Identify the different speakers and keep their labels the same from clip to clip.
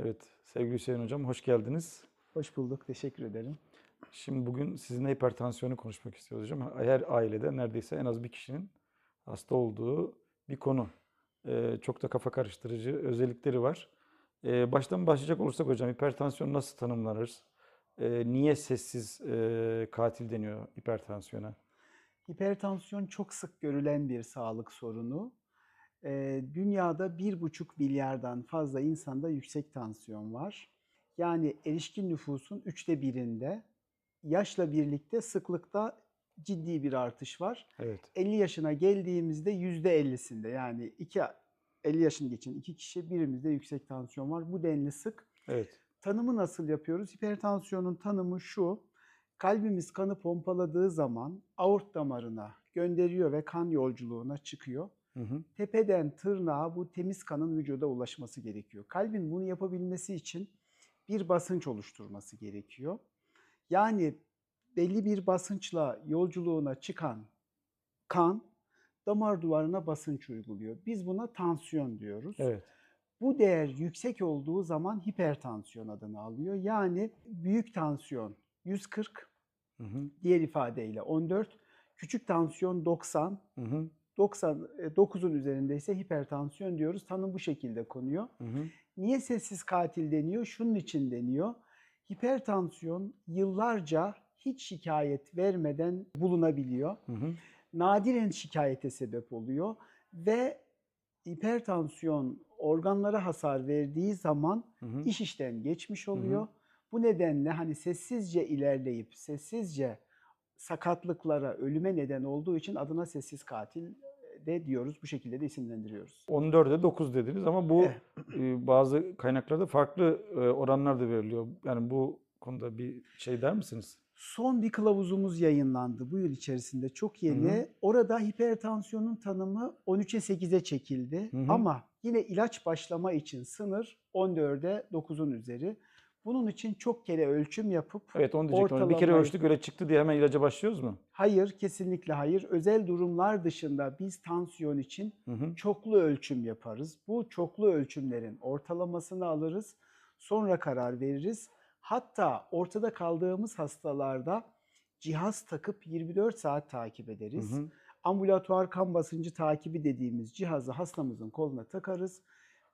Speaker 1: Evet, sevgili Hüseyin Hocam hoş geldiniz.
Speaker 2: Hoş bulduk. Teşekkür ederim.
Speaker 1: Şimdi bugün sizinle hipertansiyonu konuşmak istiyoruz hocam. Her ailede neredeyse en az bir kişinin hasta olduğu bir konu. Ee, çok da kafa karıştırıcı özellikleri var. Ee, baştan başlayacak olursak hocam hipertansiyon nasıl tanımlanır? Ee, niye sessiz e, katil deniyor hipertansiyona?
Speaker 2: Hipertansiyon çok sık görülen bir sağlık sorunu. Ee, dünyada 1,5 milyardan fazla insanda yüksek tansiyon var. Yani erişkin nüfusun üçte birinde yaşla birlikte sıklıkta ciddi bir artış var.
Speaker 1: Evet.
Speaker 2: 50 yaşına geldiğimizde %50'sinde yani iki 50 yaşını geçen iki kişi birimizde yüksek tansiyon var. Bu denli sık.
Speaker 1: Evet.
Speaker 2: Tanımı nasıl yapıyoruz? Hipertansiyonun tanımı şu. Kalbimiz kanı pompaladığı zaman aort damarına gönderiyor ve kan yolculuğuna çıkıyor.
Speaker 1: Hı hı.
Speaker 2: Tepeden tırnağa bu temiz kanın vücuda ulaşması gerekiyor. Kalbin bunu yapabilmesi için bir basınç oluşturması gerekiyor. Yani belli bir basınçla yolculuğuna çıkan kan damar duvarına basınç uyguluyor. Biz buna tansiyon diyoruz.
Speaker 1: Evet.
Speaker 2: Bu değer yüksek olduğu zaman hipertansiyon adını alıyor. Yani büyük tansiyon 140,
Speaker 1: Hı hı.
Speaker 2: diğer ifadeyle 14, küçük tansiyon 90,
Speaker 1: Hı hı.
Speaker 2: 99'un üzerinde ise hipertansiyon diyoruz. Tanım bu şekilde konuyor.
Speaker 1: Hı hı.
Speaker 2: Niye sessiz katil deniyor? Şunun için deniyor. Hipertansiyon yıllarca hiç şikayet vermeden bulunabiliyor.
Speaker 1: Hı hı.
Speaker 2: Nadiren şikayete sebep oluyor ve hipertansiyon organlara hasar verdiği zaman
Speaker 1: Hı hı.
Speaker 2: iş işten geçmiş oluyor. Bu nedenle hani sessizce ilerleyip sessizce sakatlıklara, ölüme neden olduğu için adına sessiz katil de diyoruz. Bu şekilde de isimlendiriyoruz.
Speaker 1: 14'e 9 dediniz ama bu
Speaker 2: Evet.
Speaker 1: e, bazı kaynaklarda farklı e, oranlar da veriliyor. Yani bu konuda bir şey der misiniz?
Speaker 2: Son bir kılavuzumuz yayınlandı bu yıl içerisinde çok yeni.
Speaker 1: Hı hı.
Speaker 2: Orada hipertansiyonun tanımı 13'e 8'e çekildi.
Speaker 1: Hı hı.
Speaker 2: Ama yine ilaç başlama için sınır 14'e 9'un üzeri. Bunun için çok kere ölçüm yapıp
Speaker 1: Evet onu diyecektim. Bir kere ölçtük öyle çıktı diye hemen ilaca başlıyoruz mu?
Speaker 2: hayır kesinlikle hayır. Özel durumlar dışında biz tansiyon için
Speaker 1: Hı hı.
Speaker 2: çoklu ölçüm yaparız. Bu çoklu ölçümlerin ortalamasını alırız. Sonra karar veririz. Hatta ortada kaldığımız hastalarda cihaz takıp 24 saat takip
Speaker 1: Hı
Speaker 2: ederiz.
Speaker 1: hı.
Speaker 2: Ambulatuar kan basıncı takibi dediğimiz cihazı hastamızın koluna takarız.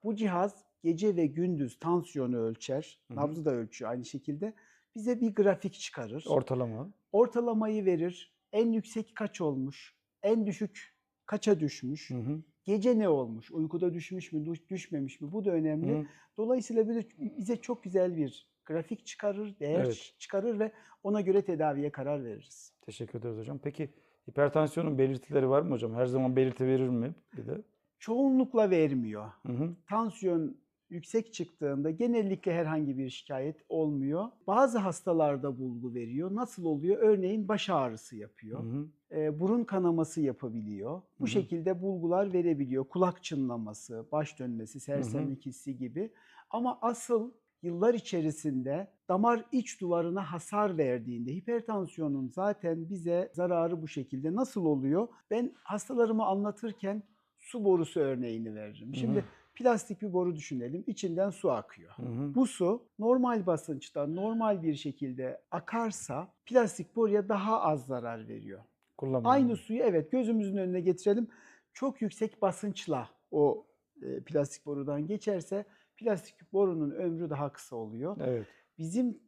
Speaker 2: Bu cihaz gece ve gündüz tansiyonu ölçer,
Speaker 1: Hı hı.
Speaker 2: nabzı da ölçüyor aynı şekilde. Bize bir grafik çıkarır.
Speaker 1: Ortalama.
Speaker 2: Ortalamayı verir. En yüksek kaç olmuş? En düşük kaça düşmüş?
Speaker 1: Hı hı.
Speaker 2: Gece ne olmuş? Uykuda düşmüş mü, düş- düşmemiş mi? Bu da önemli.
Speaker 1: Hı.
Speaker 2: Dolayısıyla bize, bize çok güzel bir grafik çıkarır, değer
Speaker 1: Evet.
Speaker 2: çıkarır ve ona göre tedaviye karar veririz.
Speaker 1: Teşekkür ederiz hocam. Peki hipertansiyonun belirtileri var mı hocam? Her zaman belirti verir mi? Bir de.
Speaker 2: Çoğunlukla vermiyor.
Speaker 1: Hı hı.
Speaker 2: Tansiyon yüksek çıktığında genellikle herhangi bir şikayet olmuyor. Bazı hastalarda bulgu veriyor. Nasıl oluyor? Örneğin baş ağrısı yapıyor.
Speaker 1: Hı hı.
Speaker 2: e, burun kanaması yapabiliyor. Bu
Speaker 1: Hı hı.
Speaker 2: şekilde bulgular verebiliyor. Kulak çınlaması, baş dönmesi, sersemlik hissi gibi. Ama asıl yıllar içerisinde damar iç duvarına hasar verdiğinde hipertansiyonun zaten bize zararı bu şekilde nasıl oluyor? Ben hastalarıma anlatırken su borusu örneğini veririm. Şimdi plastik bir boru düşünelim. İçinden su akıyor.
Speaker 1: Hı hı.
Speaker 2: Bu su normal basınçta normal bir şekilde akarsa plastik boruya daha az zarar veriyor.
Speaker 1: Kullanmıyorum.
Speaker 2: Aynı suyu evet gözümüzün önüne getirelim. Çok yüksek basınçla o e, plastik borudan geçerse plastik borunun ömrü daha kısa oluyor.
Speaker 1: Evet.
Speaker 2: Bizim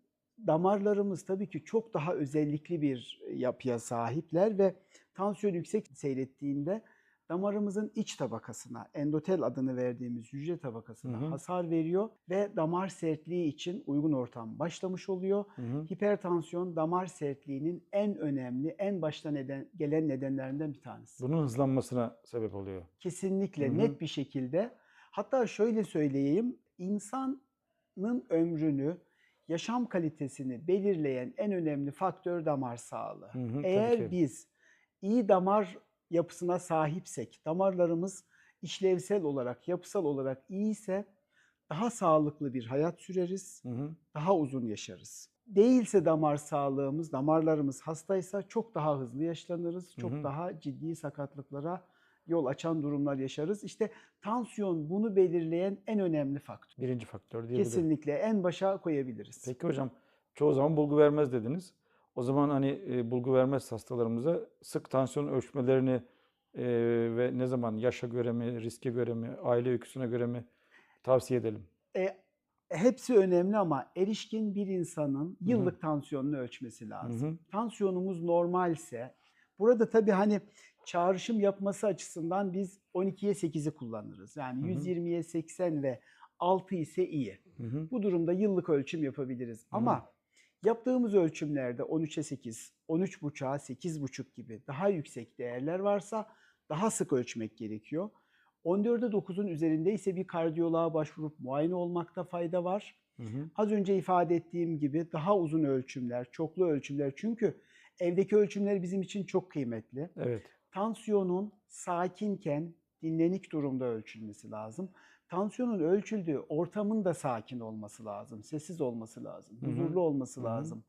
Speaker 2: damarlarımız tabii ki çok daha özellikli bir yapıya sahipler ve tansiyon yüksek seyrettiğinde damarımızın iç tabakasına, endotel adını verdiğimiz hücre tabakasına
Speaker 1: Hı hı.
Speaker 2: hasar veriyor ve damar sertliği için uygun ortam başlamış oluyor.
Speaker 1: Hı hı.
Speaker 2: Hipertansiyon damar sertliğinin en önemli, en başta neden, gelen nedenlerinden bir tanesi.
Speaker 1: Bunun hızlanmasına sebep oluyor.
Speaker 2: Kesinlikle
Speaker 1: Hı hı.
Speaker 2: net bir şekilde. Hatta şöyle söyleyeyim, insanın ömrünü, yaşam kalitesini belirleyen en önemli faktör damar sağlığı.
Speaker 1: Hı hı,
Speaker 2: Eğer biz iyi damar yapısına sahipsek, damarlarımız işlevsel olarak, yapısal olarak iyiyse daha sağlıklı bir hayat süreriz,
Speaker 1: Hı hı.
Speaker 2: daha uzun yaşarız. Değilse damar sağlığımız, damarlarımız hastaysa çok daha hızlı yaşlanırız, çok
Speaker 1: Hı hı.
Speaker 2: daha ciddi sakatlıklara yol açan durumlar yaşarız. İşte tansiyon bunu belirleyen en önemli faktör.
Speaker 1: Birinci faktör diyebilirim.
Speaker 2: Kesinlikle en başa koyabiliriz.
Speaker 1: Peki hocam çoğu zaman bulgu vermez dediniz. O zaman hani e, bulgu vermez hastalarımıza sık tansiyon ölçmelerini e, ve ne zaman yaşa göre mi, riske göre mi, aile öyküsüne göre mi tavsiye edelim?
Speaker 2: E, hepsi önemli ama erişkin bir insanın yıllık tansiyonunu ölçmesi lazım.
Speaker 1: Hı hı.
Speaker 2: Tansiyonumuz normalse burada tabii hani çağrışım yapması açısından biz 12'ye 8'i kullanırız. Yani
Speaker 1: Hı hı.
Speaker 2: 120'ye 80 ve 6 ise iyi.
Speaker 1: Hı hı.
Speaker 2: Bu durumda yıllık ölçüm yapabiliriz.
Speaker 1: Hı hı.
Speaker 2: Ama yaptığımız ölçümlerde 13'e 8, 13.5'a 8.5 gibi daha yüksek değerler varsa daha sık ölçmek gerekiyor. 14'e 9'un üzerinde ise bir kardiyoloğa başvurup muayene olmakta fayda var.
Speaker 1: Hı hı.
Speaker 2: Az önce ifade ettiğim gibi daha uzun ölçümler, çoklu ölçümler çünkü evdeki ölçümler bizim için çok kıymetli.
Speaker 1: Evet.
Speaker 2: Tansiyonun sakinken dinlenik durumda ölçülmesi lazım. Tansiyonun ölçüldüğü ortamın da sakin olması lazım, sessiz olması lazım, huzurlu olması lazım.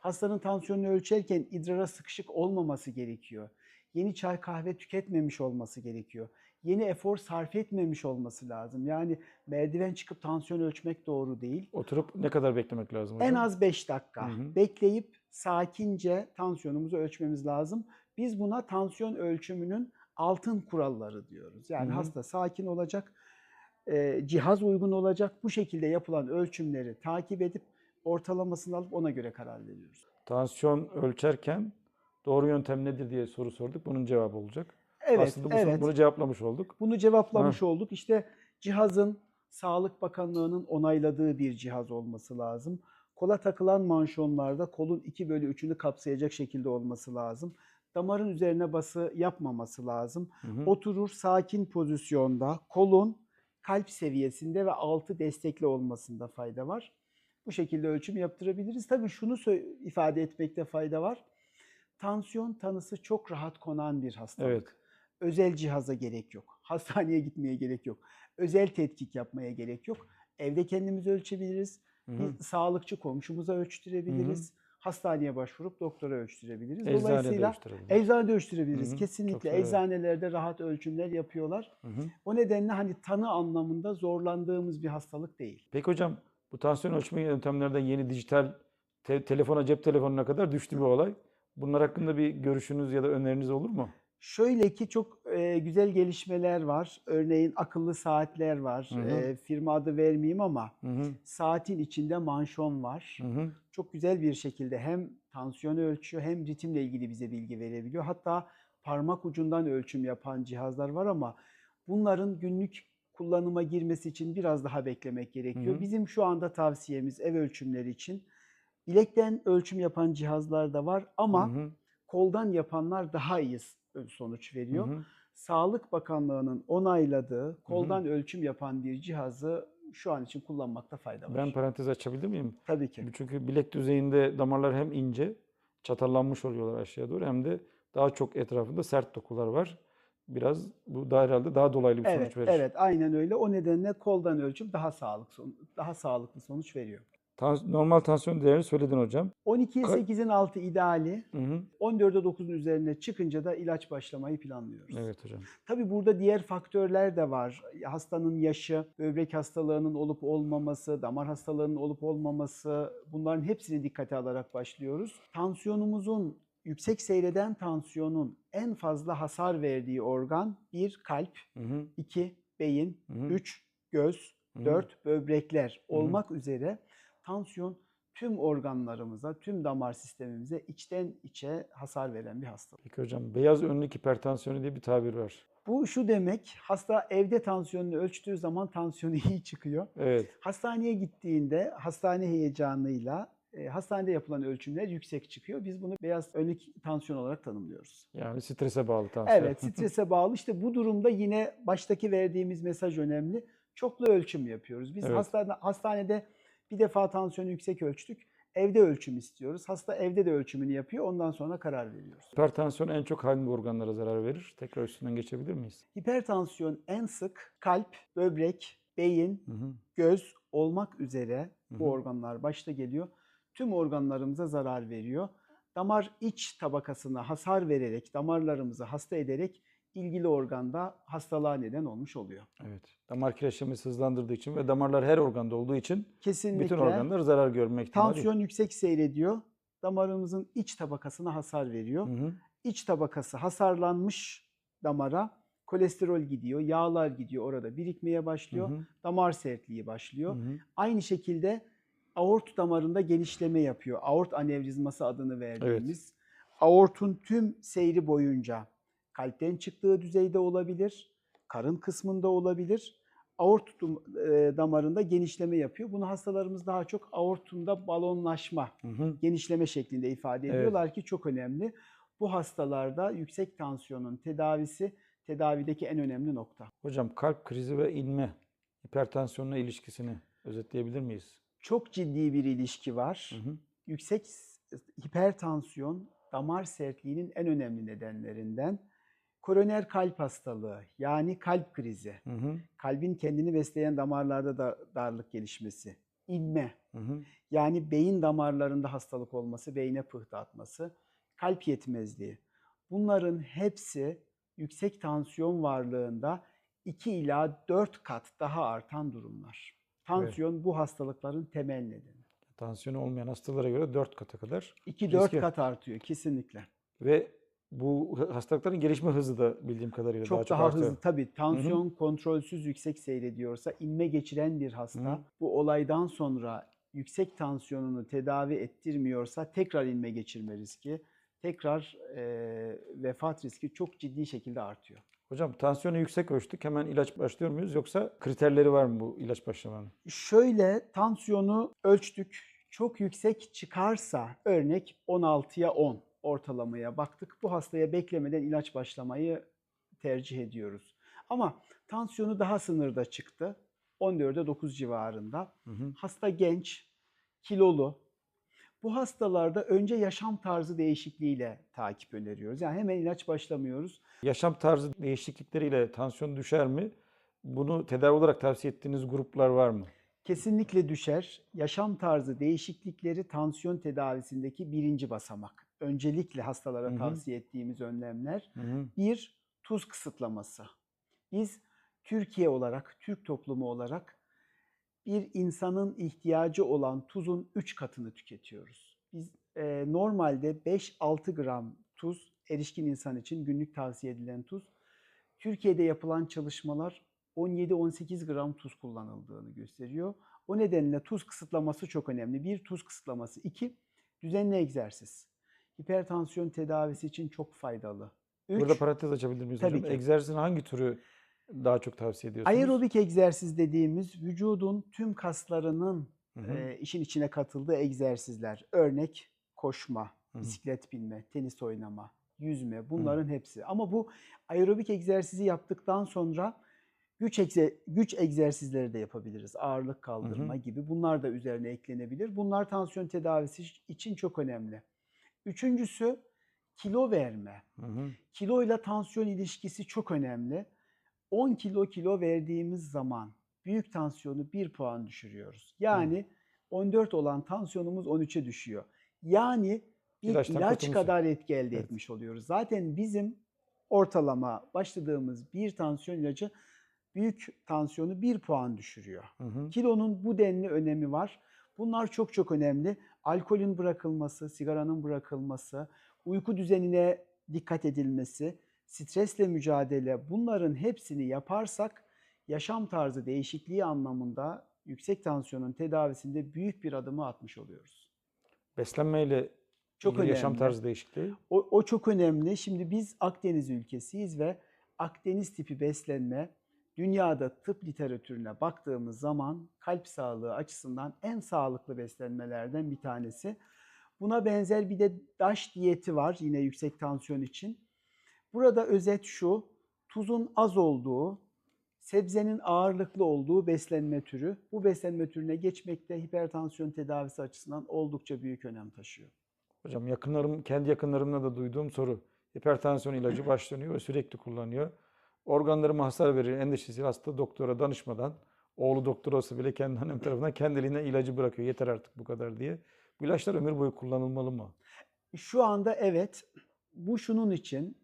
Speaker 2: Hastanın tansiyonunu ölçerken idrara sıkışık olmaması gerekiyor. Yeni çay kahve tüketmemiş olması gerekiyor. Yeni efor sarf etmemiş olması lazım. Yani merdiven çıkıp tansiyon ölçmek doğru değil.
Speaker 1: Oturup ne kadar beklemek lazım hocam?
Speaker 2: En az 5 dakika
Speaker 1: Hı hı.
Speaker 2: bekleyip sakince tansiyonumuzu ölçmemiz lazım. Biz buna tansiyon ölçümünün altın kuralları diyoruz. Yani
Speaker 1: Hı hı.
Speaker 2: hasta sakin olacak, e, cihaz uygun olacak. Bu şekilde yapılan ölçümleri takip edip ortalamasını alıp ona göre karar veriyoruz.
Speaker 1: Tansiyon ölçerken doğru yöntem nedir diye soru sorduk. Bunun cevabı olacak.
Speaker 2: Evet,
Speaker 1: Aslında bu,
Speaker 2: evet.
Speaker 1: bunu cevaplamış olduk.
Speaker 2: Bunu cevaplamış olduk. İşte cihazın Sağlık Bakanlığı'nın onayladığı bir cihaz olması lazım. Kola takılan manşonlarda kolun 2 bölü 3'ünü kapsayacak şekilde olması lazım. Damarın üzerine bası yapmaması lazım.
Speaker 1: Hı hı.
Speaker 2: Oturur sakin pozisyonda kolun kalp seviyesinde ve altı destekli olmasında fayda var. Bu şekilde ölçüm yaptırabiliriz. Tabii şunu ifade etmekte fayda var. Tansiyon tanısı çok rahat konan bir hastalık.
Speaker 1: Evet.
Speaker 2: Özel cihaza gerek yok. Hastaneye gitmeye gerek yok. Özel tetkik yapmaya gerek yok. Evde kendimiz ölçebiliriz.
Speaker 1: Hı hı.
Speaker 2: Bir sağlıkçı komşumuza ölçtürebiliriz. Hastaneye başvurup doktora ölçtürebiliriz.
Speaker 1: Eczanede
Speaker 2: Dolayısıyla
Speaker 1: ölçtürelim.
Speaker 2: eczanede ölçtürebiliriz.
Speaker 1: Hı hı, çok
Speaker 2: Kesinlikle
Speaker 1: doğru.
Speaker 2: eczanelerde rahat ölçümler yapıyorlar.
Speaker 1: Hı hı.
Speaker 2: O nedenle hani tanı anlamında zorlandığımız bir hastalık değil.
Speaker 1: Peki hocam bu tansiyon ölçme yöntemlerden yeni dijital te- telefona cep telefonuna kadar düştü bir olay. Bunlar hakkında bir görüşünüz ya da öneriniz olur mu?
Speaker 2: Şöyle ki çok e, güzel gelişmeler var. Örneğin akıllı saatler var.
Speaker 1: Hı hı.
Speaker 2: E, firma adı vermeyeyim ama
Speaker 1: Hı hı.
Speaker 2: saatin içinde manşon var.
Speaker 1: Hı hı.
Speaker 2: Çok güzel bir şekilde hem tansiyonu ölçüyor hem ritimle ilgili bize bilgi verebiliyor. Hatta parmak ucundan ölçüm yapan cihazlar var ama bunların günlük kullanıma girmesi için biraz daha beklemek gerekiyor.
Speaker 1: Hı hı.
Speaker 2: Bizim şu anda tavsiyemiz ev ölçümleri için bilekten ölçüm yapan cihazlar da var ama
Speaker 1: Hı hı.
Speaker 2: koldan yapanlar daha iyi sonuç
Speaker 1: Hı
Speaker 2: veriyor.
Speaker 1: hı.
Speaker 2: Sağlık Bakanlığı'nın onayladığı koldan ölçüm yapan bir cihazı şu an için kullanmakta fayda var.
Speaker 1: Ben parantez açabilir miyim?
Speaker 2: Tabii ki.
Speaker 1: Çünkü bilek düzeyinde damarlar hem ince, çatallanmış oluyorlar aşağıya doğru hem de daha çok etrafında sert dokular var. Biraz bu da herhalde daha dolaylı bir
Speaker 2: Evet,
Speaker 1: sonuç verir.
Speaker 2: evet, aynen öyle. O nedenle koldan ölçüm daha sağlık daha sağlıklı sonuç veriyor.
Speaker 1: Tans- normal tansiyon değerini söyledin hocam.
Speaker 2: 12'ye
Speaker 1: Ka-
Speaker 2: 8'in altı ideali.
Speaker 1: Hı hı.
Speaker 2: 14'e 9'un üzerine çıkınca da ilaç başlamayı planlıyoruz.
Speaker 1: Evet hocam.
Speaker 2: Tabii burada diğer faktörler de var. Hastanın yaşı, böbrek hastalığının olup olmaması, damar hastalığının olup olmaması bunların hepsini dikkate alarak başlıyoruz. Tansiyonumuzun yüksek seyreden tansiyonun en fazla hasar verdiği organ bir kalp,
Speaker 1: Hı hı.
Speaker 2: iki beyin,
Speaker 1: Hı hı.
Speaker 2: üç göz,
Speaker 1: Hı hı.
Speaker 2: dört böbrekler olmak üzere tansiyon tüm organlarımıza, tüm damar sistemimize içten içe hasar veren bir hastalık.
Speaker 1: Peki hocam beyaz önlük hipertansiyonu diye bir tabir var.
Speaker 2: Bu şu demek, hasta evde tansiyonunu ölçtüğü zaman tansiyonu iyi çıkıyor.
Speaker 1: Evet.
Speaker 2: Hastaneye gittiğinde hastane heyecanıyla e, hastanede yapılan ölçümler yüksek çıkıyor. Biz bunu beyaz önlük tansiyon olarak tanımlıyoruz.
Speaker 1: Yani strese bağlı tansiyon.
Speaker 2: Evet, strese bağlı. İşte bu durumda yine baştaki verdiğimiz mesaj önemli. Çoklu ölçüm yapıyoruz. Biz
Speaker 1: Evet.
Speaker 2: hastane, hastanede bir defa tansiyonu yüksek ölçtük. Evde ölçüm istiyoruz. Hasta evde de ölçümünü yapıyor. Ondan sonra karar veriyoruz.
Speaker 1: Hipertansiyon en çok hangi organlara zarar verir? Tekrar üstünden geçebilir miyiz?
Speaker 2: Hipertansiyon en sık kalp, böbrek, beyin,
Speaker 1: Hı hı.
Speaker 2: göz olmak üzere
Speaker 1: Hı
Speaker 2: bu
Speaker 1: hı.
Speaker 2: organlar başta geliyor. Tüm organlarımıza zarar veriyor. Damar iç tabakasına hasar vererek, damarlarımızı hasta ederek ilgili organda hastalığa neden olmuş oluyor.
Speaker 1: Evet. Damar kireçlemesi hızlandırdığı için ve damarlar her organda olduğu için
Speaker 2: Kesinlikle
Speaker 1: bütün organlar zarar görme ihtimali.
Speaker 2: tansiyon yüksek seyrediyor. Damarımızın iç tabakasına hasar veriyor.
Speaker 1: Hı hı.
Speaker 2: İç tabakası hasarlanmış damara kolesterol gidiyor, yağlar gidiyor orada birikmeye başlıyor.
Speaker 1: Hı hı.
Speaker 2: Damar sertliği
Speaker 1: Hı
Speaker 2: başlıyor.
Speaker 1: hı.
Speaker 2: Aynı şekilde aort damarında genişleme yapıyor. Aort anevrizması adını verdiğimiz. Aortun tüm seyri boyunca kalpten çıktığı düzeyde olabilir, karın kısmında olabilir. Aort e, damarında genişleme yapıyor. Bunu hastalarımız daha çok aortunda balonlaşma,
Speaker 1: Hı hı.
Speaker 2: genişleme şeklinde ifade
Speaker 1: Evet.
Speaker 2: ediyorlar ki çok önemli. Bu hastalarda yüksek tansiyonun tedavisi tedavideki en önemli nokta.
Speaker 1: Hocam kalp krizi ve inme hipertansiyonla ilişkisini özetleyebilir miyiz?
Speaker 2: Çok ciddi bir ilişki var.
Speaker 1: Hı hı.
Speaker 2: yüksek hipertansiyon damar sertliğinin en önemli nedenlerinden. Koroner kalp hastalığı yani kalp krizi,
Speaker 1: Hı hı.
Speaker 2: kalbin kendini besleyen damarlarda da darlık gelişmesi, inme
Speaker 1: Hı hı.
Speaker 2: yani beyin damarlarında hastalık olması, beyne pıhtı atması, kalp yetmezliği. Bunların hepsi yüksek tansiyon varlığında 2 ila 4 kat daha artan durumlar. Tansiyon bu hastalıkların temel nedeni.
Speaker 1: Tansiyonu olmayan hastalara göre 4 kata kadar
Speaker 2: 2-4
Speaker 1: Riski.
Speaker 2: kat artıyor kesinlikle.
Speaker 1: ve bu hastalıkların gelişme hızı da bildiğim kadarıyla
Speaker 2: Çok
Speaker 1: daha
Speaker 2: daha,
Speaker 1: çok artıyor.
Speaker 2: hızlı tabii. Tansiyon kontrolsüz yüksek seyrediyorsa inme geçiren bir hasta
Speaker 1: Hı hı.
Speaker 2: bu olaydan sonra yüksek tansiyonunu tedavi ettirmiyorsa tekrar inme geçirme riski, tekrar e, vefat riski çok ciddi şekilde artıyor.
Speaker 1: Hocam tansiyonu yüksek ölçtük. Hemen ilaç başlıyor muyuz yoksa kriterleri var mı bu ilaç başlamanın?
Speaker 2: Şöyle tansiyonu ölçtük. Çok yüksek çıkarsa örnek 16'ya 10 ortalamaya baktık. Bu hastaya beklemeden ilaç başlamayı tercih ediyoruz. Ama tansiyonu daha sınırda çıktı. 14'e 9 civarında.
Speaker 1: Hı hı.
Speaker 2: Hasta genç, kilolu. Bu hastalarda önce yaşam tarzı değişikliğiyle takip öneriyoruz. Yani hemen ilaç başlamıyoruz.
Speaker 1: Yaşam tarzı değişiklikleriyle tansiyon düşer mi? Bunu tedavi olarak tavsiye ettiğiniz gruplar var mı?
Speaker 2: Kesinlikle düşer. Yaşam tarzı değişiklikleri tansiyon tedavisindeki birinci basamak. Öncelikle hastalara
Speaker 1: Hı hı.
Speaker 2: tavsiye ettiğimiz önlemler.
Speaker 1: Hı hı.
Speaker 2: Bir, tuz kısıtlaması. Biz Türkiye olarak, Türk toplumu olarak bir insanın ihtiyacı olan tuzun 3 katını tüketiyoruz. Biz e, normalde 5-6 gram tuz, erişkin insan için günlük tavsiye edilen tuz. Türkiye'de yapılan çalışmalar 17-18 gram tuz kullanıldığını gösteriyor. O nedenle tuz kısıtlaması çok önemli. Bir, tuz kısıtlaması. İki, düzenli egzersiz. Hipertansiyon tedavisi için çok faydalı. Üç,
Speaker 1: Burada parantez açabilir miyiz
Speaker 2: Tabii
Speaker 1: hocam?
Speaker 2: ki.
Speaker 1: Egzersizin hangi türü daha çok tavsiye ediyorsunuz?
Speaker 2: aerobik egzersiz dediğimiz vücudun tüm kaslarının
Speaker 1: Hı hı.
Speaker 2: e, işin içine katıldığı egzersizler. Örnek koşma,
Speaker 1: Hı hı.
Speaker 2: bisiklet binme, tenis oynama, yüzme bunların hepsi. Ama bu aerobik egzersizi yaptıktan sonra güç egze- güç egzersizleri de yapabiliriz. Ağırlık kaldırma gibi. Bunlar da üzerine eklenebilir. Bunlar tansiyon tedavisi için çok önemli. Üçüncüsü kilo verme.
Speaker 1: Hı hı.
Speaker 2: Kilo ile tansiyon ilişkisi çok önemli. 10 kilo kilo verdiğimiz zaman büyük tansiyonu 1 puan düşürüyoruz. Yani 14 olan tansiyonumuz 13'e düşüyor. Yani bir
Speaker 1: İlaçtan
Speaker 2: ilaç
Speaker 1: kurtulmuş
Speaker 2: kadar etki elde
Speaker 1: Evet.
Speaker 2: etmiş oluyoruz. Zaten bizim ortalama başladığımız bir tansiyon ilacı büyük tansiyonu 1 puan düşürüyor.
Speaker 1: Hı hı.
Speaker 2: Kilonun bu denli önemi var. Bunlar çok çok önemli. Alkolün bırakılması, sigaranın bırakılması, uyku düzenine dikkat edilmesi, stresle mücadele bunların hepsini yaparsak yaşam tarzı değişikliği anlamında yüksek tansiyonun tedavisinde büyük bir adımı atmış oluyoruz.
Speaker 1: Beslenmeyle
Speaker 2: Çok
Speaker 1: ilgili yaşam
Speaker 2: önemli.
Speaker 1: tarzı değişikliği.
Speaker 2: O, o çok önemli. Şimdi biz Akdeniz ülkesiyiz ve Akdeniz tipi beslenme dünyada tıp literatürüne baktığımız zaman kalp sağlığı açısından en sağlıklı beslenmelerden bir tanesi. Buna benzer bir de DAŞ diyeti var yine yüksek tansiyon için. Burada özet şu, tuzun az olduğu, sebzenin ağırlıklı olduğu beslenme türü. Bu beslenme türüne geçmek de hipertansiyon tedavisi açısından oldukça büyük önem taşıyor.
Speaker 1: Hocam yakınlarım, kendi yakınlarımla da duyduğum soru. Hipertansiyon ilacı başlanıyor ve sürekli kullanıyor. Organlarıma hasar verir endişesiyle hasta doktora danışmadan, oğlu doktor olsa bile kendi annem tarafından kendiliğinden ilacı bırakıyor. Yeter artık bu kadar diye. Bu ilaçlar ömür boyu kullanılmalı mı?
Speaker 2: Şu anda evet. Bu şunun için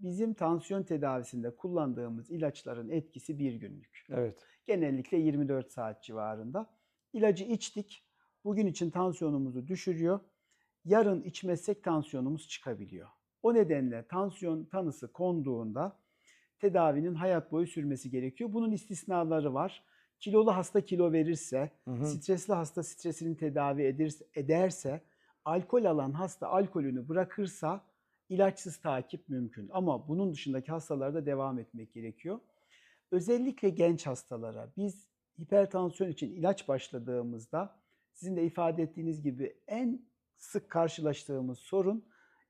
Speaker 2: bizim tansiyon tedavisinde kullandığımız ilaçların etkisi bir günlük.
Speaker 1: Evet.
Speaker 2: Genellikle 24 saat civarında. İlacı içtik. Bugün için tansiyonumuzu düşürüyor. Yarın içmezsek tansiyonumuz çıkabiliyor. O nedenle tansiyon tanısı konduğunda tedavinin hayat boyu sürmesi gerekiyor. Bunun istisnaları var. Kilolu hasta kilo verirse,
Speaker 1: Hı hı.
Speaker 2: stresli hasta stresini tedavi edirse, ederse, alkol alan hasta alkolünü bırakırsa ilaçsız takip mümkün. Ama bunun dışındaki hastalarda devam etmek gerekiyor. Özellikle genç hastalara biz hipertansiyon için ilaç başladığımızda sizin de ifade ettiğiniz gibi en sık karşılaştığımız sorun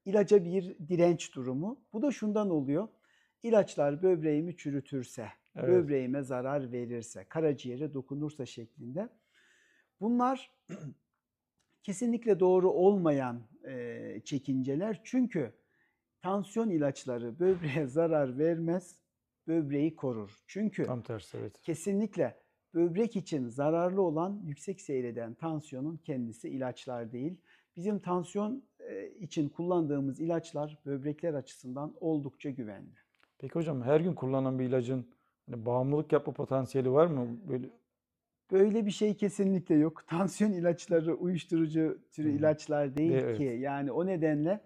Speaker 2: ilaca bir direnç durumu. Bu da şundan oluyor. İlaçlar böbreğimi çürütürse,
Speaker 1: Evet.
Speaker 2: böbreğime zarar verirse, karaciğere dokunursa şeklinde. Bunlar kesinlikle doğru olmayan e, çekinceler. Çünkü tansiyon ilaçları böbreğe zarar vermez, böbreği korur. Çünkü
Speaker 1: Tam tersi evet.
Speaker 2: kesinlikle böbrek için zararlı olan yüksek seyreden tansiyonun kendisi ilaçlar değil. Bizim tansiyon e, için kullandığımız ilaçlar böbrekler açısından oldukça güvenli.
Speaker 1: Peki hocam her gün kullanılan bir ilacın hani bağımlılık yapma potansiyeli var mı? Böyle
Speaker 2: Böyle bir şey kesinlikle yok. Tansiyon ilaçları uyuşturucu türü
Speaker 1: Hı
Speaker 2: ilaçlar değil
Speaker 1: Evet.
Speaker 2: ki. Yani o nedenle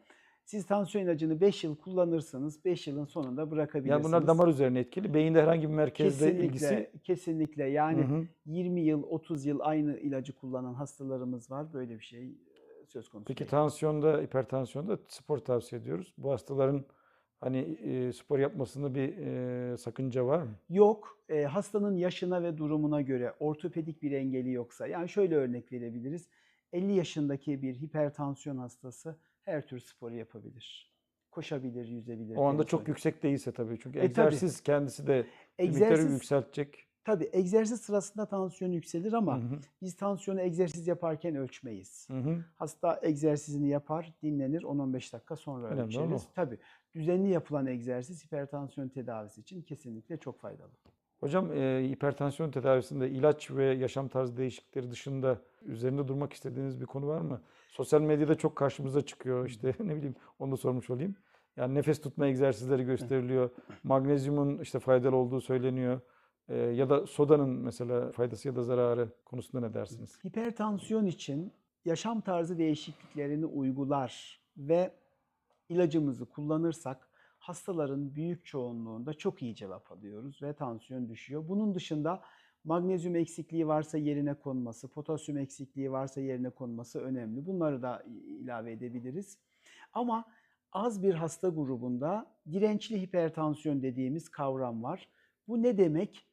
Speaker 2: siz tansiyon ilacını 5 yıl kullanırsınız, 5 yılın sonunda bırakabilirsiniz.
Speaker 1: yani bunlar damar üzerine etkili. Beyinde herhangi bir merkezde
Speaker 2: kesinlikle,
Speaker 1: ilgisi.
Speaker 2: kesinlikle. Yani
Speaker 1: Hı hı.
Speaker 2: 20 yıl, 30 yıl aynı ilacı kullanan hastalarımız var. Böyle bir şey e, söz konusu
Speaker 1: Peki
Speaker 2: değil.
Speaker 1: tansiyonda, hipertansiyonda spor tavsiye ediyoruz. Bu hastaların hani e, spor yapmasında bir e, sakınca var mı?
Speaker 2: Yok, e, hastanın yaşına ve durumuna göre ortopedik bir engeli yoksa, yani şöyle örnek verebiliriz. 50 yaşındaki bir hipertansiyon hastası her tür sporu yapabilir. Koşabilir, yüzebilir.
Speaker 1: O anda çok
Speaker 2: oynayabilir.
Speaker 1: yüksek değilse tabii. Çünkü
Speaker 2: E, tabii.
Speaker 1: egzersiz kendisi de
Speaker 2: Egzersiz,
Speaker 1: yükseltecek.
Speaker 2: tabii egzersiz sırasında tansiyon yükselir
Speaker 1: Hı
Speaker 2: ama
Speaker 1: hı.
Speaker 2: biz tansiyonu egzersiz yaparken ölçmeyiz.
Speaker 1: Hı hı.
Speaker 2: Hasta egzersizini yapar, dinlenir, 10-15 dakika sonra
Speaker 1: Önemli
Speaker 2: ölçeriz. Tabii düzenli yapılan egzersiz hipertansiyon tedavisi için kesinlikle çok faydalı.
Speaker 1: Hocam e, hipertansiyon tedavisinde ilaç ve yaşam tarzı değişiklikleri dışında üzerinde durmak istediğiniz bir konu var mı? Sosyal medyada çok karşımıza çıkıyor işte ne bileyim onu da sormuş olayım. Yani nefes tutma egzersizleri gösteriliyor. Magnezyumun işte faydalı olduğu söyleniyor. E, ya da sodanın mesela faydası ya da zararı konusunda ne dersiniz?
Speaker 2: Hipertansiyon için yaşam tarzı değişikliklerini uygular ve ilacımızı kullanırsak hastaların büyük çoğunluğunda çok iyi cevap alıyoruz ve tansiyon düşüyor. Bunun dışında magnezyum eksikliği varsa yerine konması, potasyum eksikliği varsa yerine konması önemli. Bunları da ilave edebiliriz. Ama az bir hasta grubunda dirençli hipertansiyon dediğimiz kavram var. Bu ne demek?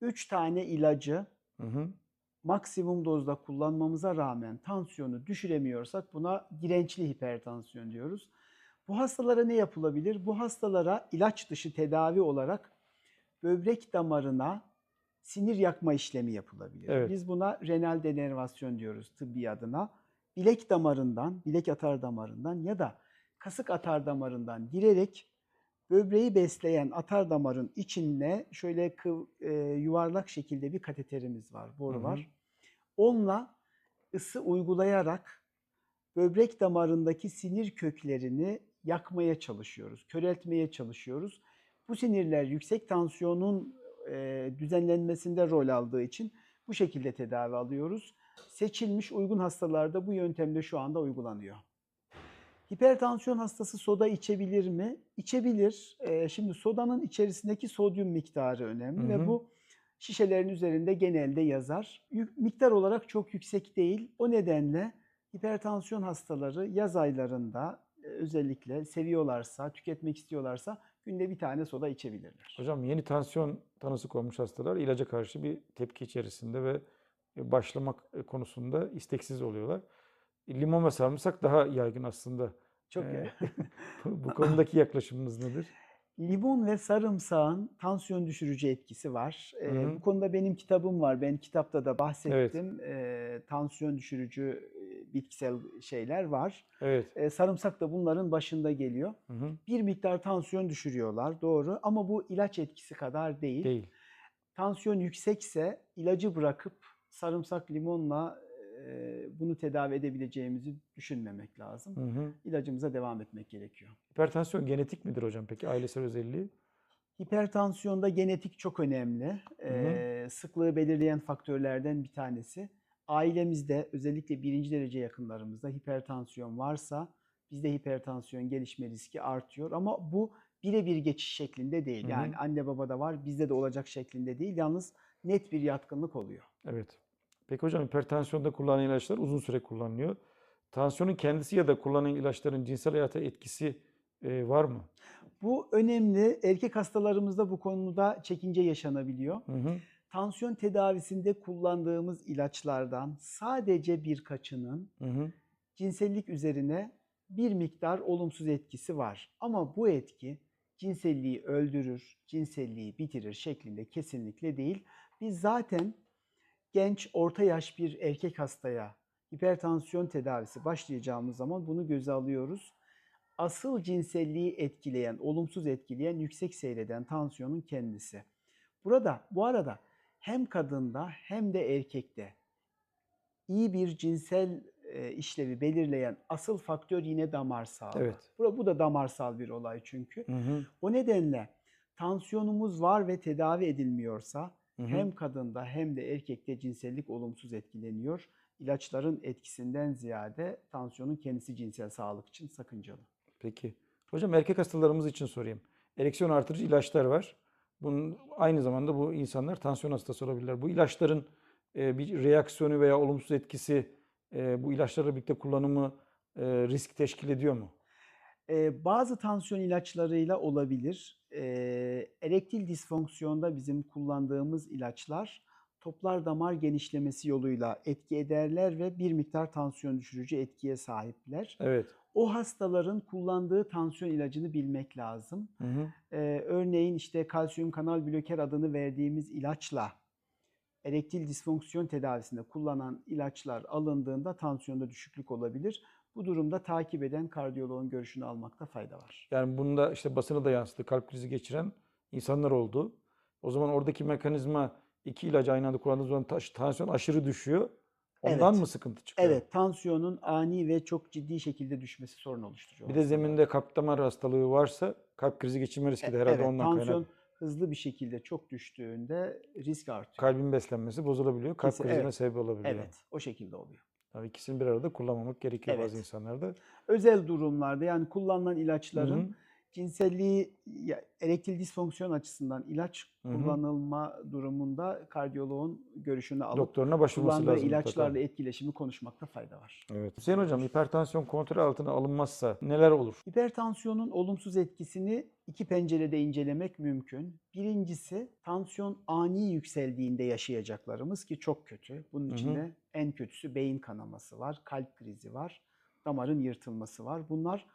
Speaker 2: 3 tane ilacı
Speaker 1: Hı hı.
Speaker 2: maksimum dozda kullanmamıza rağmen tansiyonu düşüremiyorsak buna dirençli hipertansiyon diyoruz. Bu hastalara ne yapılabilir? Bu hastalara ilaç dışı tedavi olarak böbrek damarına sinir yakma işlemi yapılabilir.
Speaker 1: Evet.
Speaker 2: Biz buna renal denervasyon diyoruz tıbbi adına. Bilek damarından, bilek atar damarından ya da kasık atar damarından girerek böbreği besleyen atar damarın içine şöyle kıv- e, yuvarlak şekilde bir kateterimiz var, boru
Speaker 1: Hı hı.
Speaker 2: var. Onunla ısı uygulayarak böbrek damarındaki sinir köklerini yakmaya çalışıyoruz, köreltmeye çalışıyoruz. Bu sinirler yüksek tansiyonun e, düzenlenmesinde rol aldığı için bu şekilde tedavi alıyoruz. Seçilmiş uygun hastalarda bu yöntemde şu anda uygulanıyor. Hipertansiyon hastası soda içebilir mi? İçebilir. Ee, şimdi sodanın içerisindeki sodyum miktarı önemli
Speaker 1: Hı
Speaker 2: ve
Speaker 1: hı.
Speaker 2: bu şişelerin üzerinde genelde yazar. Yük- miktar olarak çok yüksek değil. O nedenle hipertansiyon hastaları yaz aylarında e, özellikle seviyorlarsa, tüketmek istiyorlarsa günde bir tane soda içebilirler.
Speaker 1: Hocam yeni tansiyon tanısı konmuş hastalar ilaca karşı bir tepki içerisinde ve başlamak e, konusunda isteksiz oluyorlar. Limon ve sarımsak daha yaygın aslında.
Speaker 2: Çok
Speaker 1: Ee, bu konudaki yaklaşımınız nedir?
Speaker 2: Limon ve sarımsağın tansiyon düşürücü etkisi var.
Speaker 1: Hı hı.
Speaker 2: bu konuda benim kitabım var. Ben kitapta da bahsettim. Ee, tansiyon düşürücü e, bitkisel şeyler var.
Speaker 1: Evet.
Speaker 2: Ee, sarımsak da bunların başında geliyor.
Speaker 1: Hı hı.
Speaker 2: Bir miktar tansiyon düşürüyorlar, doğru. Ama bu ilaç etkisi kadar değil.
Speaker 1: Değil.
Speaker 2: Tansiyon yüksekse ilacı bırakıp sarımsak limonla e, e, bunu tedavi edebileceğimizi düşünmemek lazım.
Speaker 1: Hı hı.
Speaker 2: İlacımıza devam etmek gerekiyor.
Speaker 1: Hipertansiyon genetik midir hocam peki? Ailesel özelliği?
Speaker 2: Hipertansiyonda genetik çok önemli. Ee, sıklığı belirleyen faktörlerden bir tanesi. Ailemizde özellikle birinci derece yakınlarımızda hipertansiyon varsa bizde hipertansiyon gelişme riski artıyor. Ama bu birebir geçiş şeklinde değil.
Speaker 1: Hı hı.
Speaker 2: Yani anne babada var bizde de olacak şeklinde değil. Yalnız net bir yatkınlık oluyor.
Speaker 1: Evet. Peki hocam hipertansiyonda kullanılan ilaçlar uzun süre kullanılıyor. Tansiyonun kendisi ya da kullanılan ilaçların cinsel hayata etkisi e, var mı?
Speaker 2: Bu önemli. Erkek hastalarımızda bu konuda çekince yaşanabiliyor.
Speaker 1: Hı hı.
Speaker 2: Tansiyon tedavisinde kullandığımız ilaçlardan sadece birkaçının
Speaker 1: Hı hı.
Speaker 2: cinsellik üzerine bir miktar olumsuz etkisi var. Ama bu etki cinselliği öldürür, cinselliği bitirir şeklinde kesinlikle değil. Biz zaten genç, orta yaş bir erkek hastaya hipertansiyon tedavisi başlayacağımız zaman bunu göze alıyoruz. Asıl cinselliği etkileyen, olumsuz etkileyen, yüksek seyreden tansiyonun kendisi. Burada bu arada hem kadında hem de erkekte iyi bir cinsel e, işlevi belirleyen asıl faktör yine damar sağlığı.
Speaker 1: Evet.
Speaker 2: Bu, bu da damarsal bir olay çünkü.
Speaker 1: Hı hı.
Speaker 2: O nedenle tansiyonumuz var ve tedavi edilmiyorsa
Speaker 1: Hı hı.
Speaker 2: hem kadında hem de erkekte cinsellik olumsuz etkileniyor. İlaçların etkisinden ziyade tansiyonun kendisi cinsel sağlık için sakıncalı.
Speaker 1: Peki. Hocam erkek hastalarımız için sorayım. Ereksiyon artırıcı ilaçlar var. Bunun aynı zamanda bu insanlar tansiyon hastası olabilirler. Bu ilaçların e, bir reaksiyonu veya olumsuz etkisi e, bu ilaçlarla birlikte kullanımı e, risk teşkil ediyor mu?
Speaker 2: Bazı tansiyon ilaçlarıyla olabilir. Erektil disfonksiyonda bizim kullandığımız ilaçlar toplar damar genişlemesi yoluyla etki ederler ve bir miktar tansiyon düşürücü etkiye sahipler.
Speaker 1: Evet.
Speaker 2: O hastaların kullandığı tansiyon ilacını bilmek lazım.
Speaker 1: Hı hı.
Speaker 2: Ee, örneğin işte kalsiyum kanal bloker adını verdiğimiz ilaçla erektil disfonksiyon tedavisinde kullanılan ilaçlar alındığında tansiyonda düşüklük olabilir. Bu durumda takip eden kardiyoloğun görüşünü almakta fayda var.
Speaker 1: Yani bunda işte basına da yansıdı. Kalp krizi geçiren insanlar oldu. O zaman oradaki mekanizma iki ilacı aynı anda kullandığınız zaman tansiyon aşırı düşüyor. Ondan
Speaker 2: Evet.
Speaker 1: mı sıkıntı çıkıyor?
Speaker 2: Evet, tansiyonun ani ve çok ciddi şekilde düşmesi sorun oluşturuyor.
Speaker 1: Bir de zeminde kalp damar hastalığı varsa kalp krizi geçirme riski de herhalde
Speaker 2: evet,
Speaker 1: ondan
Speaker 2: tansiyon
Speaker 1: kaynaklı.
Speaker 2: hızlı bir şekilde çok düştüğünde risk artıyor.
Speaker 1: Kalbin beslenmesi bozulabiliyor. Kalp
Speaker 2: Kesin-
Speaker 1: krizine
Speaker 2: evet.
Speaker 1: sebep olabiliyor.
Speaker 2: Evet, o şekilde oluyor.
Speaker 1: Tabii ikisini bir arada kullanmamak gerekiyor bazı
Speaker 2: Evet.
Speaker 1: insanlarda.
Speaker 2: Özel durumlarda yani kullanılan ilaçların
Speaker 1: hı.
Speaker 2: Cinselliği erektil disfonksiyon açısından ilaç
Speaker 1: Hı hı.
Speaker 2: kullanılma durumunda kardiyoloğun görüşünü alıp
Speaker 1: Doktoruna başvurması
Speaker 2: kullandığı
Speaker 1: lazım
Speaker 2: ilaçlarla
Speaker 1: mutlaka.
Speaker 2: etkileşimi konuşmakta fayda var.
Speaker 1: Evet. Hüseyin Hocam hipertansiyon kontrol altına alınmazsa neler olur?
Speaker 2: Hipertansiyonun olumsuz etkisini iki pencerede incelemek mümkün. Birincisi tansiyon ani yükseldiğinde yaşayacaklarımız ki çok kötü. Bunun içinde en kötüsü beyin kanaması var, kalp krizi var, damarın yırtılması var. Bunlar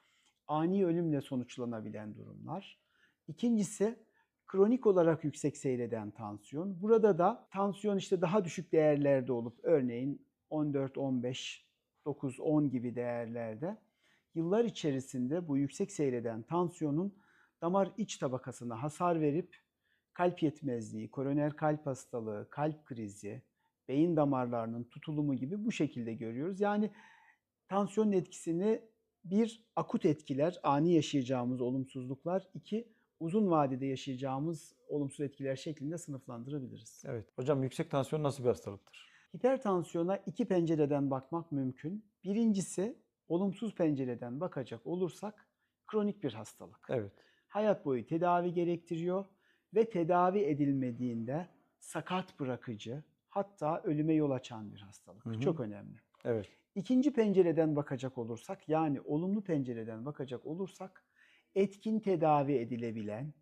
Speaker 2: ani ölümle sonuçlanabilen durumlar. İkincisi kronik olarak yüksek seyreden tansiyon. Burada da tansiyon işte daha düşük değerlerde olup örneğin 14, 15, 9, 10 gibi değerlerde yıllar içerisinde bu yüksek seyreden tansiyonun damar iç tabakasına hasar verip kalp yetmezliği, koroner kalp hastalığı, kalp krizi, beyin damarlarının tutulumu gibi bu şekilde görüyoruz. Yani tansiyonun etkisini bir akut etkiler, ani yaşayacağımız olumsuzluklar, iki uzun vadede yaşayacağımız olumsuz etkiler şeklinde sınıflandırabiliriz.
Speaker 1: Evet. Hocam yüksek tansiyon nasıl bir hastalıktır?
Speaker 2: Hipertansiyona iki pencereden bakmak mümkün. Birincisi olumsuz pencereden bakacak olursak kronik bir hastalık.
Speaker 1: Evet.
Speaker 2: Hayat boyu tedavi gerektiriyor ve tedavi edilmediğinde sakat bırakıcı hatta ölüme yol açan bir hastalık.
Speaker 1: Hı hı.
Speaker 2: Çok önemli.
Speaker 1: Evet.
Speaker 2: İkinci pencereden bakacak olursak yani olumlu pencereden bakacak olursak etkin tedavi edilebilen,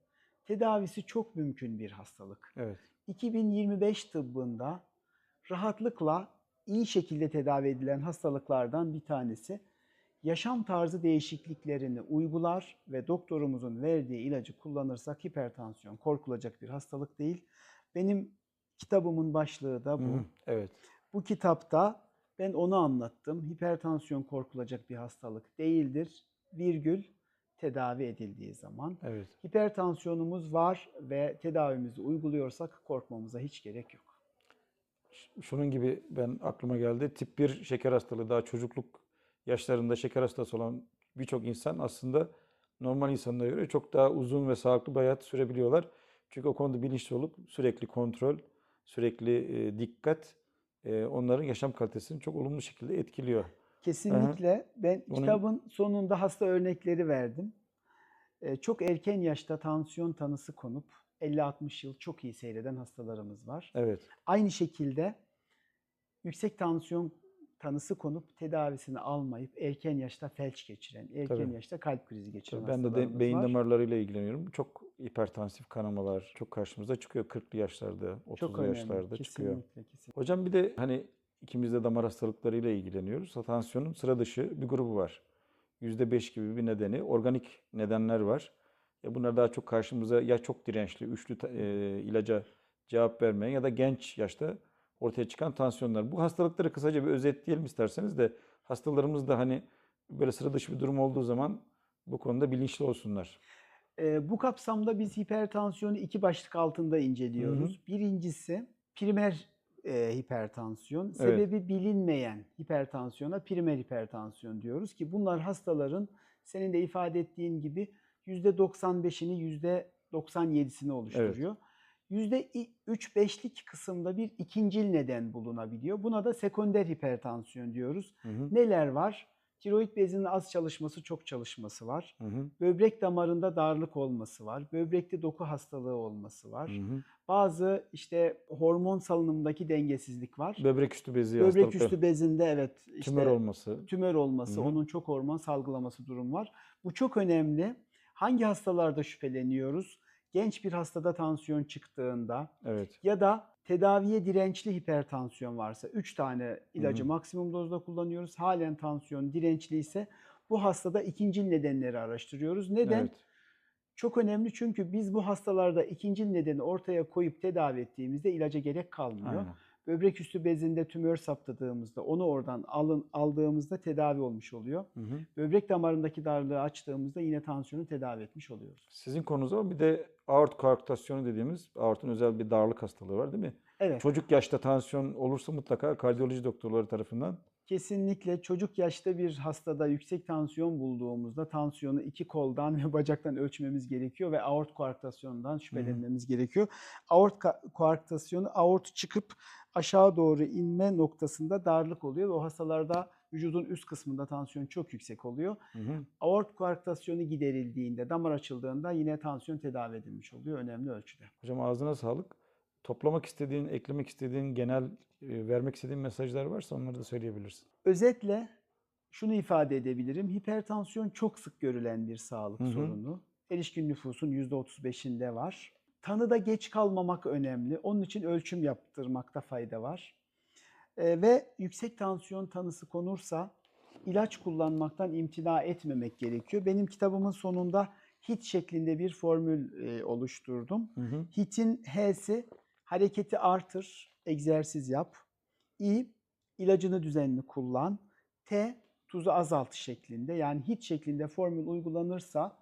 Speaker 2: tedavisi çok mümkün bir hastalık.
Speaker 1: Evet.
Speaker 2: 2025 tıbbında rahatlıkla iyi şekilde tedavi edilen hastalıklardan bir tanesi yaşam tarzı değişikliklerini uygular ve doktorumuzun verdiği ilacı kullanırsak hipertansiyon korkulacak bir hastalık değil. Benim kitabımın başlığı da bu.
Speaker 1: hı. Evet.
Speaker 2: Bu kitapta ben onu anlattım. Hipertansiyon korkulacak bir hastalık değildir. Virgül tedavi edildiği zaman.
Speaker 1: Evet.
Speaker 2: Hipertansiyonumuz var ve tedavimizi uyguluyorsak korkmamıza hiç gerek yok.
Speaker 1: şunun gibi ben aklıma geldi. Tip 1 şeker hastalığı daha çocukluk yaşlarında şeker hastası olan birçok insan aslında normal insanlara göre çok daha uzun ve sağlıklı bir hayat sürebiliyorlar. Çünkü o konuda bilinçli olup sürekli kontrol, sürekli dikkat e, onların yaşam kalitesini çok olumlu şekilde etkiliyor.
Speaker 2: Kesinlikle. Ben
Speaker 1: Onun-
Speaker 2: kitabın sonunda hasta örnekleri verdim. Çok erken yaşta tansiyon tanısı konup 50-60 yıl çok iyi seyreden hastalarımız var.
Speaker 1: Evet.
Speaker 2: Aynı şekilde yüksek tansiyon tanısı konup tedavisini almayıp erken yaşta felç geçiren, erken
Speaker 1: Tabii.
Speaker 2: yaşta kalp krizi geçiren
Speaker 1: Ben de, de
Speaker 2: hastalarımız
Speaker 1: beyin
Speaker 2: var.
Speaker 1: damarlarıyla ilgileniyorum. Çok hipertansif kanamalar çok karşımıza çıkıyor 40'lı yaşlarda, 30'lu
Speaker 2: Çok önemli.
Speaker 1: yaşlarda çıkıyor.
Speaker 2: Kesinlikle, kesinlikle.
Speaker 1: Hocam bir de hani ikimiz de damar hastalıklarıyla ilgileniyoruz. Tansiyonun sıra dışı bir grubu var. %5 gibi bir nedeni, organik nedenler var. Ya bunlar daha çok karşımıza ya çok dirençli, üçlü e, ilaca cevap vermeyen ya da genç yaşta ortaya çıkan tansiyonlar. Bu hastalıkları kısaca bir özetleyelim isterseniz de hastalarımız da hani böyle sıra dışı bir durum olduğu zaman bu konuda bilinçli olsunlar.
Speaker 2: Bu kapsamda biz hipertansiyonu iki başlık altında inceliyoruz. Birincisi primer e, hipertansiyon.
Speaker 1: Evet.
Speaker 2: Sebebi bilinmeyen hipertansiyona primer hipertansiyon diyoruz ki bunlar hastaların senin de ifade ettiğin gibi %95'ini %97'sini oluşturuyor. %3-5'lik kısımda bir ikincil neden bulunabiliyor. Buna da sekonder hipertansiyon diyoruz.
Speaker 1: Hı hı,
Speaker 2: Neler var? Tiroid bezinin az çalışması, çok çalışması var.
Speaker 1: hı hı,
Speaker 2: Böbrek damarında darlık olması var. Böbrekte doku hastalığı olması var.
Speaker 1: hı hı.
Speaker 2: Bazı işte hormon salınımındaki dengesizlik var.
Speaker 1: Böbrek üstü bezi
Speaker 2: Böbrek
Speaker 1: hastalıkları,
Speaker 2: üstü bezinde evet işte
Speaker 1: tümör olması.
Speaker 2: tümör olması,
Speaker 1: Hı hı.
Speaker 2: onun çok hormon salgılaması durum var. Bu çok önemli. Hangi hastalarda şüpheleniyoruz? Genç bir hastada tansiyon çıktığında
Speaker 1: Evet.
Speaker 2: ya da tedaviye dirençli hipertansiyon varsa 3 tane ilacı
Speaker 1: hı.
Speaker 2: maksimum dozda kullanıyoruz. Halen tansiyon dirençli ise bu hastada ikincil nedenleri araştırıyoruz. Neden?
Speaker 1: Evet.
Speaker 2: Çok önemli çünkü biz bu hastalarda ikincil nedeni ortaya koyup tedavi ettiğimizde ilaca gerek kalmıyor.
Speaker 1: Aynen.
Speaker 2: Böbrek üstü bezinde tümör saptadığımızda, onu oradan alın, aldığımızda tedavi olmuş oluyor.
Speaker 1: Hı hı.
Speaker 2: Böbrek damarındaki darlığı açtığımızda yine tansiyonu tedavi etmiş oluyoruz.
Speaker 1: Sizin konunuz ama bir de aort koarktasyonu dediğimiz aortun özel bir darlık hastalığı var değil mi?
Speaker 2: Evet,
Speaker 1: Çocuk yaşta tansiyon olursa mutlaka kardiyoloji doktorları tarafından
Speaker 2: kesinlikle çocuk yaşta bir hastada yüksek tansiyon bulduğumuzda tansiyonu iki koldan ve bacaktan ölçmemiz gerekiyor ve aort koarktasyonundan şüphelenmemiz gerekiyor. Aort koarktasyonu aort çıkıp aşağı doğru inme noktasında darlık oluyor ve o hastalarda vücudun üst kısmında tansiyon çok yüksek oluyor.
Speaker 1: Hı hı.
Speaker 2: Aort koarktasyonu giderildiğinde, damar açıldığında yine tansiyon tedavi edilmiş oluyor önemli ölçüde.
Speaker 1: Hocam ağzına sağlık. Toplamak istediğin, eklemek istediğin, genel e, vermek istediğin mesajlar varsa onları da söyleyebilirsin.
Speaker 2: Özetle şunu ifade edebilirim. Hipertansiyon çok sık görülen bir sağlık
Speaker 1: Hı hı.
Speaker 2: sorunu. Erişkin nüfusun %35'inde var. Tanıda geç kalmamak önemli. Onun için ölçüm yaptırmakta fayda var. Ee, ve yüksek tansiyon tanısı konursa ilaç kullanmaktan imtina etmemek gerekiyor. Benim kitabımın sonunda HIT şeklinde bir formül e, oluşturdum.
Speaker 1: Hı hı.
Speaker 2: HIT'in H'si hareketi artır, egzersiz yap. İ ilacını düzenli kullan. T tuzu azalt şeklinde yani HIT şeklinde formül uygulanırsa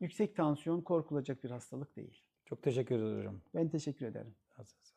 Speaker 2: yüksek tansiyon korkulacak bir hastalık değil.
Speaker 1: Çok teşekkür ederim hocam.
Speaker 2: Ben teşekkür ederim.
Speaker 1: Sağlık.